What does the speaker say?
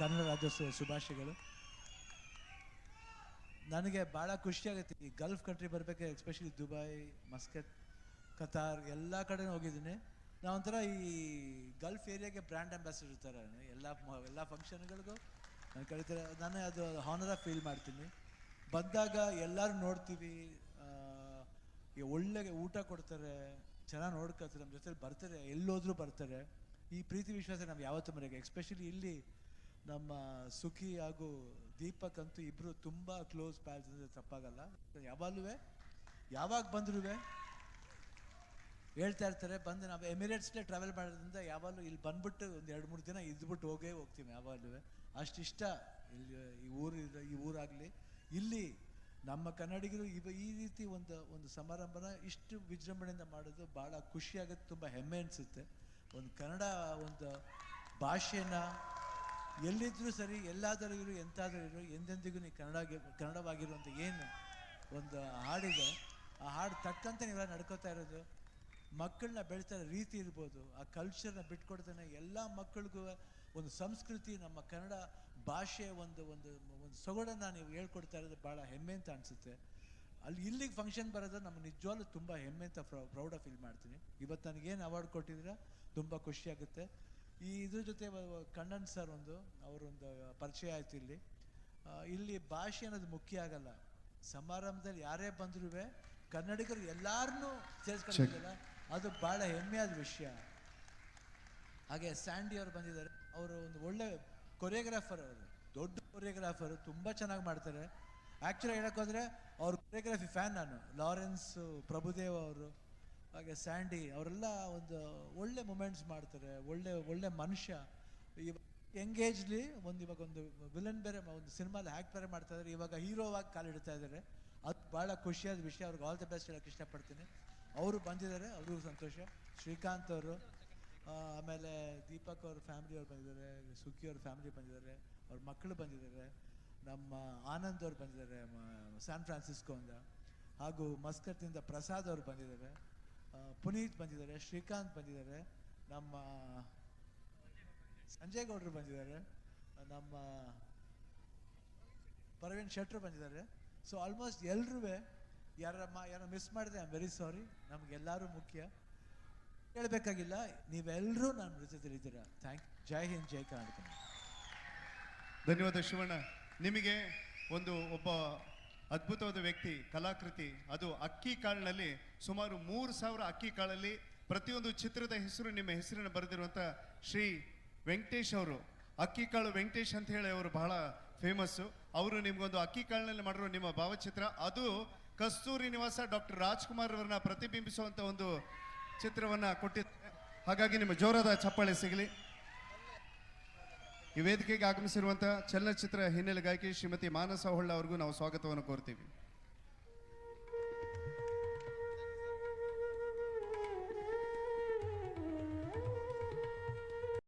ಕನ್ನಡ ರಾಜ್ಯೋತ್ಸವ ಶುಭಾಶಯಗಳು. ನನಗೆ ಭಾಳ ಖುಷಿಯಾಗುತ್ತೆ ಈ ಗಲ್ಫ್ ಕಂಟ್ರಿ ಬರಬೇಕಾದ್ರೆ ಎಸ್ಪೆಷಲಿ ದುಬೈ, ಮಸ್ಕತ್, ಕತಾರ್, ಎಲ್ಲ ಕಡೆ ಹೋಗಿದ್ದೀನಿ. ನಾವು ಒಂಥರ ಈ ಗಲ್ಫ್ ಏರಿಯಾಗೆ ಬ್ರ್ಯಾಂಡ್ ಅಂಬಾಸಿಡರ್ ಥರ ಎಲ್ಲ ಎಲ್ಲ ಫಂಕ್ಷನ್ಗಳಿಗೂ ನಾನು ಕರೀತಾರೆ. ನಾನು ಅದು ಹಾನರ ಫೀಲ್ ಮಾಡ್ತೀನಿ. ಬಂದಾಗ ಎಲ್ಲರೂ ನೋಡ್ತೀವಿ ಈ ಒಳ್ಳೆ ಊಟ ಕೊಡ್ತಾರೆ, ಚೆನ್ನಾಗಿ ನೋಡ್ಕೊತಾರೆ ನಮ್ಮ ಜೊತೆಲಿ ಬರ್ತಾರೆ, ಎಲ್ಲೋದ್ರೂ ಬರ್ತಾರೆ. ಈ ಪ್ರೀತಿ ವಿಶ್ವಾಸ ನಾವು ಯಾವತ್ತೂ ಮರೆಗೆ ಎಸ್ಪೆಷಲಿ ಇಲ್ಲಿ ನಮ್ಮ ಸುಖಿ ಹಾಗೂ ದೀಪಕ್ ಅಂತೂ ಇಬ್ರು ತುಂಬಾ ಕ್ಲೋಸ್ ಪ್ಯಾಲ್ಸ್ ಅಂದ್ರೆ ತಪ್ಪಾಗಲ್ಲ. ಯಾವಾಗಲೂ ಯಾವಾಗ ಬಂದ್ರೂ ಹೇಳ್ತಾ ಇರ್ತಾರೆ, ಬಂದು ನಾವು ಎಮಿರೇಟ್ಸ್ಲೇ ಟ್ರಾವೆಲ್ ಮಾಡೋದ್ರಿಂದ ಯಾವಾಗಲೂ ಇಲ್ಲಿ ಬಂದ್ಬಿಟ್ಟು ಒಂದು ಎರಡು ಮೂರು ದಿನ ಇದ್ಬಿಟ್ಟು ಹೋಗೇ ಹೋಗ್ತೀವಿ ಯಾವಾಗಲೂ ಅಷ್ಟಿಷ್ಟ ಇಲ್ಲಿ, ಈ ಊರು ಈ ಊರಾಗಲಿ. ಇಲ್ಲಿ ನಮ್ಮ ಕನ್ನಡಿಗರು ಇವ ಈ ರೀತಿ ಒಂದು ಒಂದು ಸಮಾರಂಭನ ಇಷ್ಟು ವಿಜೃಂಭಣೆಯಿಂದ ಮಾಡೋದು ಭಾಳ ಖುಷಿಯಾಗುತ್ತೆ, ತುಂಬ ಹೆಮ್ಮೆ ಅನಿಸುತ್ತೆ. ಒಂದು ಕನ್ನಡ ಒಂದು ಭಾಷೆನ ಎಲ್ಲಿದ್ರೂ ಸರಿ ಎಲ್ಲಾದರೂ ಇರು ಎಂತಾದರೂ ಇರು ಎಂದೆಂದಿಗೂ ನೀವು ಕನ್ನಡ ಕನ್ನಡವಾಗಿರುವಂಥ ಏನು ಒಂದು ಹಾಡಿದೆ, ಆ ಹಾಡು ತಕ್ಕಂತೆ ನೀವೆಲ್ಲ ನಡ್ಕೋತಾ ಇರೋದು. ಮಕ್ಕಳನ್ನ ಬೆಳೆಸ್ತಾ ರೀತಿ ಇರ್ಬೋದು, ಆ ಕಲ್ಚರ್ನ ಬಿಟ್ಕೊಡ್ತಾನೆ ಎಲ್ಲ ಮಕ್ಕಳಿಗೂ ಒಂದು ಸಂಸ್ಕೃತಿ, ನಮ್ಮ ಕನ್ನಡ ಭಾಷೆ ಒಂದು ಒಂದು ಒಂದು ಸೊಗಡನ್ನು ನೀವು ಹೇಳ್ಕೊಡ್ತಾ ಇರೋದು ಭಾಳ ಹೆಮ್ಮೆ ಅಂತ ಅನಿಸುತ್ತೆ. ಅಲ್ಲಿ ಇಲ್ಲಿಗೆ ಫಂಕ್ಷನ್ ಬರೋದು ನಮ್ಮ ನಿಜವಾಗ್ಲೂ ತುಂಬ ಹೆಮ್ಮೆ ಅಂತ ಪ್ರೌಡ ಫೀಲ್ ಮಾಡ್ತೀನಿ. ಇವತ್ತು ನನಗೇನು ಅವಾರ್ಡ್ ಕೊಟ್ಟಿದ್ದೀರಾ? ತುಂಬ ಖುಷಿಯಾಗುತ್ತೆ ಈ ಇದ್ರ ಜೊತೆ ಕಣ್ಣನ್ ಸರ್ ಒಂದು, ಅವರೊಂದು ಪರಿಚಯ ಆಯ್ತು ಇಲ್ಲಿ. ಇಲ್ಲಿ ಭಾಷೆ ಅನ್ನೋದು ಮುಖ್ಯ ಆಗಲ್ಲ. ಸಮಾರಂಭದಲ್ಲಿ ಯಾರೇ ಬಂದ್ರೂ ಕನ್ನಡಿಗರು ಎಲ್ಲಾರನ್ನು ಸೇರಿಸ್ಕೊಂಡಿದ್ದಲ್ಲ ಅದು ಭಾಳ ಹೆಮ್ಮೆಯಾದ ವಿಷಯ. ಹಾಗೆ ಸ್ಯಾಂಡಿ ಅವರು ಬಂದಿದ್ದಾರೆ. ಅವರು ಒಂದು ಒಳ್ಳೆ ಕೊರಿಯೋಗ್ರಾಫರ್ ಅವರು. ದೊಡ್ಡ ಕೊರಿಯೋಗ್ರಾಫರ್ ತುಂಬ ಚೆನ್ನಾಗಿ ಮಾಡ್ತಾರೆ. ಆ್ಯಕ್ಚುಲಿ ಹೇಳೋಕ್ಕೋದ್ರೆ ಅವ್ರ ಕೊರಿಯೋಗ್ರಫಿ ಫ್ಯಾನ್ ನಾನು. ಲಾರೆನ್ಸ್ ಪ್ರಭುದೇವ್ ಅವರು. ಹಾಗೆ ಸ್ಯಾಂಡಿ ಅವರೆಲ್ಲ ಒಂದು ಒಳ್ಳೆ ಮೂಮೆಂಟ್ಸ್ ಮಾಡ್ತಾರೆ, ಒಳ್ಳೆ ಒಳ್ಳೆ ಮನುಷ್ಯ. ಎಂಗೇಜ್ಲಿ ಒಂದು ಇವಾಗ ಒಂದು ವಿಲನ್ ಬೇರೆ ಒಂದು ಸಿನಿಮಾಲಿ ಹ್ಯಾಕ್ ಬೇರೆ ಮಾಡ್ತಾ ಇದ್ದಾರೆ ಇವಾಗ ಹೀರೋವಾಗಿ ಕಾಲಿಡ್ತಾ ಇದ್ದಾರೆ ಅದು ಭಾಳ ಖುಷಿಯಾದ ವಿಷಯ. ಅವ್ರಿಗೆ ಆಲ್ ದ ಬೆಸ್ಟ್ ಹೇಳಕ್ಕೆ ಇಷ್ಟಪಡ್ತೀನಿ. ಅವರು ಬಂದಿದ್ದಾರೆ, ಅವ್ರಿಗೂ ಸಂತೋಷ. ಶ್ರೀಕಾಂತ್ ಅವರು ಆಮೇಲೆ ದೀಪಕ್ ಅವ್ರ ಫ್ಯಾಮಿಲಿ ಅವ್ರು ಬಂದಿದ್ದಾರೆ ಸುಖಿ ಅವ್ರ ಫ್ಯಾಮಿಲಿ ಬಂದಿದ್ದಾರೆ, ಅವ್ರ ಮಕ್ಕಳು ಬಂದಿದ್ದಾರೆ, ನಮ್ಮ ಆನಂದ್ ಅವ್ರು ಬಂದಿದ್ದಾರೆ ಸ್ಯಾನ್ ಫ್ರಾನ್ಸಿಸ್ಕೋಯಿಂದ ಹಾಗೂ ಮಸ್ಕತ್ನಿಂದ ಪ್ರಸಾದ್ ಅವ್ರು ಬಂದಿದ್ದಾರೆ. ಪುನೀತ್ ಬಂದಿದ್ದಾರೆ, ಶ್ರೀಕಾಂತ್ ಬಂದಿದ್ದಾರೆ, ನಮ್ಮ ಸಂಜಯ್ ಗೌಡ್ರು ಬಂದಿದ್ದಾರೆ, ನಮ್ಮ ಪರವೀನ್ ಶೆಟ್ರು ಬಂದಿದ್ದಾರೆ. ಸೊ ಆಲ್ಮೋಸ್ಟ್ ಎಲ್ರೂ ಯಾರ ಯಾರೋ ಮಿಸ್ ಮಾಡಿದೆ ಐ ಆಮ್ ವೆರಿ ಸಾರಿ ನಮಗೆಲ್ಲರೂ ಮುಖ್ಯ. ಹೇಳಬೇಕಾಗಿಲ್ಲ ನೀವೆಲ್ಲರೂ ನನ್ನ ಜೊತೆಲಿದ್ದೀರಾ ಥ್ಯಾಂಕ್ ಜೈ ಹಿಂದ್, ಜೈ ಕರ್ನಾಟಕ. ಧನ್ಯವಾದ ಶಿವಣ್ಣ. ನಿಮಗೆ ಒಂದು ಒಬ್ಬ ಅದ್ಭುತವಾದ ವ್ಯಕ್ತಿ, ಕಲಾಕೃತಿ. ಅದು ಅಕ್ಕಿ ಕಾಳಿನಲ್ಲಿ ಸುಮಾರು ಮೂರು ಸಾವಿರ ಅಕ್ಕಿ ಕಾಳಲ್ಲಿ ಪ್ರತಿಯೊಂದು ಚಿತ್ರದ ಹೆಸರು ನಿಮ್ಮ ಹೆಸರನ್ನು ಬರೆದಿರುವಂಥ ಶ್ರೀ ವೆಂಕಟೇಶ್ ಅವರು. ಅಕ್ಕಿ ಕಾಳು ವೆಂಕಟೇಶ್ ಅಂತ ಹೇಳಿ ಅವರು ಬಹಳ ಫೇಮಸ್ಸು. ಅವರು ನಿಮ್ಗೊಂದು ಅಕ್ಕಿ ಕಾಳಿನಲ್ಲಿ ಮಾಡಿರೋ ನಿಮ್ಮ ಭಾವಚಿತ್ರ. ಅದು ಕಸ್ತೂರಿ ನಿವಾಸ ಡಾಕ್ಟರ್ ರಾಜ್ಕುಮಾರ್ ಅವರನ್ನ ಪ್ರತಿಬಿಂಬಿಸುವಂಥ ಒಂದು ಚಿತ್ರವನ್ನ ಕೊಟ್ಟಿದ್ದಾರೆ ಹಾಗಾಗಿ ನಿಮ್ಮ ಜೋರಾದ ಚಪ್ಪಾಳೆ ಸಿಗಲಿ. ಈ ವೇದಿಕೆಗೆ ಆಗಮಿಸಿರುವಂತಹ ಚಲನಚಿತ್ರ ಹಿನ್ನೆಲೆ ಗಾಯಕಿ ಶ್ರೀಮತಿ ಮಾನಸ ಹೊಳ್ಳ ಅವ್ರಿಗೂ ನಾವು ಸ್ವಾಗತವನ್ನು ಕೋರ್ತೀವಿ.